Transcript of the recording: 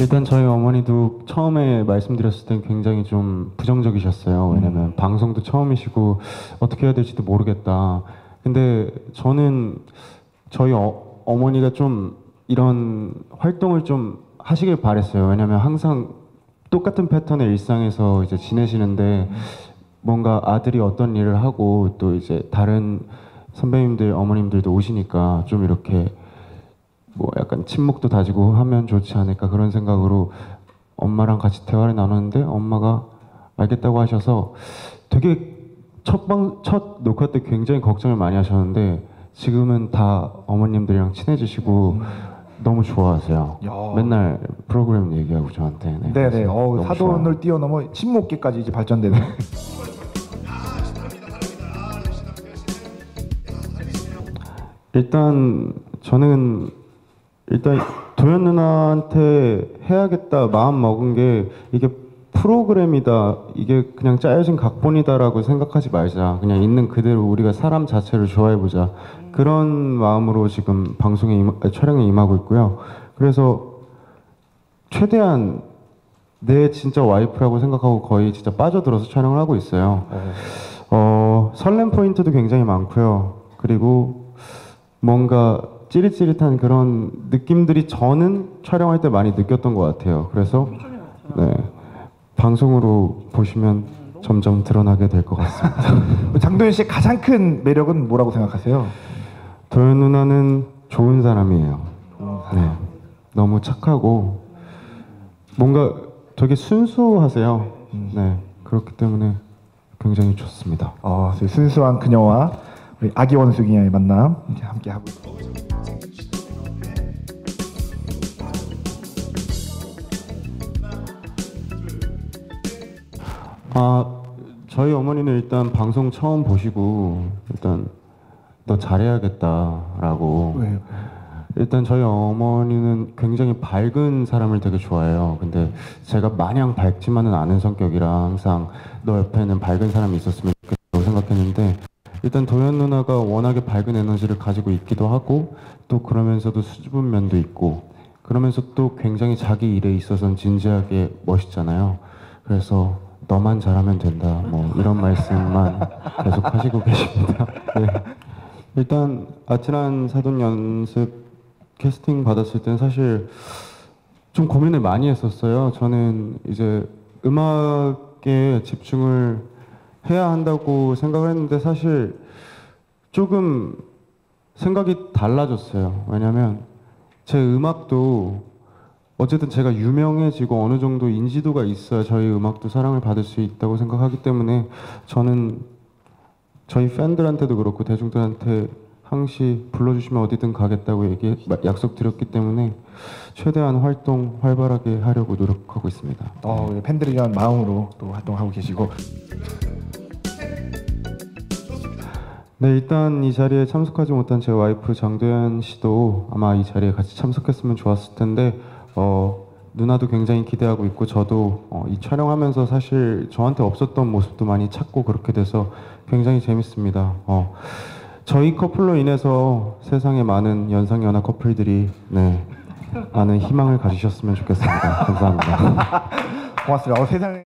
일단 저희 어머니도 처음에 말씀드렸을 땐 굉장히 좀 부정적이셨어요. 왜냐면 방송도 처음이시고 어떻게 해야 될지도 모르겠다. 근데 저는 저희 어, 어머니가 좀 이런 활동을 좀 하시길 바랬어요. 왜냐면 항상 똑같은 패턴의 일상에서 이제 지내시는데 뭔가 아들이 어떤 일을 하고 또 이제 다른 선배님들 어머님들도 오시니까 좀 이렇게 뭐 약간 친목도 다지고 하면 좋지 않을까 그런 생각으로 엄마랑 같이 대화를 나눴는데 엄마가 알겠다고 하셔서 되게 첫방 첫 녹화 때 굉장히 걱정을 많이 하셨는데 지금은 다 어머님들이랑 친해지시고 너무 좋아하세요. 야. 맨날 프로그램 얘기하고 저한테. 네, 네네. 어, 사돈을 좋아요. 뛰어넘어 친목계까지 이제 발전되는. 일단 저는 일단 도현 누나한테 해야겠다 마음 먹은 게 이게 프로그램이다. 이게 그냥 짜여진 각본이다라고 생각하지 말자. 그냥 있는 그대로 우리가 사람 자체를 좋아해 보자. 그런 마음으로 지금 방송에 임, 아, 촬영에 임하고 있고요. 그래서 최대한 내 진짜 와이프라고 생각하고 거의 진짜 빠져들어서 촬영을 하고 있어요. 어, 설렘 포인트도 굉장히 많고요. 그리고 뭔가 찌릿찌릿한 그런 느낌들이 저는 촬영할 때 많이 느꼈던 것 같아요. 그래서 네, 방송으로 보시면 점점 드러나게 될 것 같습니다. 장도연 씨의 가장 큰 매력은 뭐라고 생각하세요? 도현 누나는 좋은 사람이에요. 네, 너무 착하고 뭔가 되게 순수하세요. 네, 그렇기 때문에 굉장히 좋습니다. 어, 저희 순수한 그녀와 아기 원숭이의 만남 이제 함께 하고 있습니다. 아 저희 어머니는 일단 방송 처음 보시고 일단 너 잘해야겠다라고 왜요? 일단 저희 어머니는 굉장히 밝은 사람을 되게 좋아해요. 근데 제가 마냥 밝지만은 않은 성격이라 항상 너 옆에는 밝은 사람이 있었으면 좋겠다고 생각했는데 일단 도현 누나가 워낙에 밝은 에너지를 가지고 있기도 하고 또 그러면서도 수줍은 면도 있고 그러면서 또 굉장히 자기 일에 있어서는 진지하게 멋있잖아요. 그래서 너만 잘하면 된다. 뭐 이런 말씀만 계속 하시고 계십니다. 네. 일단 아찔한 사돈 연습 캐스팅 받았을 땐 사실 좀 고민을 많이 했었어요. 저는 이제 음악에 집중을 해야 한다고 생각을 했는데 사실 조금 생각이 달라졌어요. 왜냐면 제 음악도 어쨌든 제가 유명해지고 어느 정도 인지도가 있어야 저희 음악도 사랑을 받을 수 있다고 생각하기 때문에 저는 저희 팬들한테도 그렇고 대중들한테 항시 불러주시면 어디든 가겠다고 얘기 약속드렸기 때문에 최대한 활동 활발하게 하려고 노력하고 있습니다. 어, 팬들을 위한 마음으로 또 활동하고 계시고 네 일단 이 자리에 참석하지 못한 제 와이프 장도연 씨도 아마 이 자리에 같이 참석했으면 좋았을 텐데 어, 누나도 굉장히 기대하고 있고 저도 어, 이 촬영하면서 사실 저한테 없었던 모습도 많이 찾고 그렇게 돼서 굉장히 재밌습니다. 어, 저희 커플로 인해서 세상에 많은 연상연하 커플들이 네, 많은 희망을 가지셨으면 좋겠습니다. 감사합니다. 고맙습니다. 어, 세상에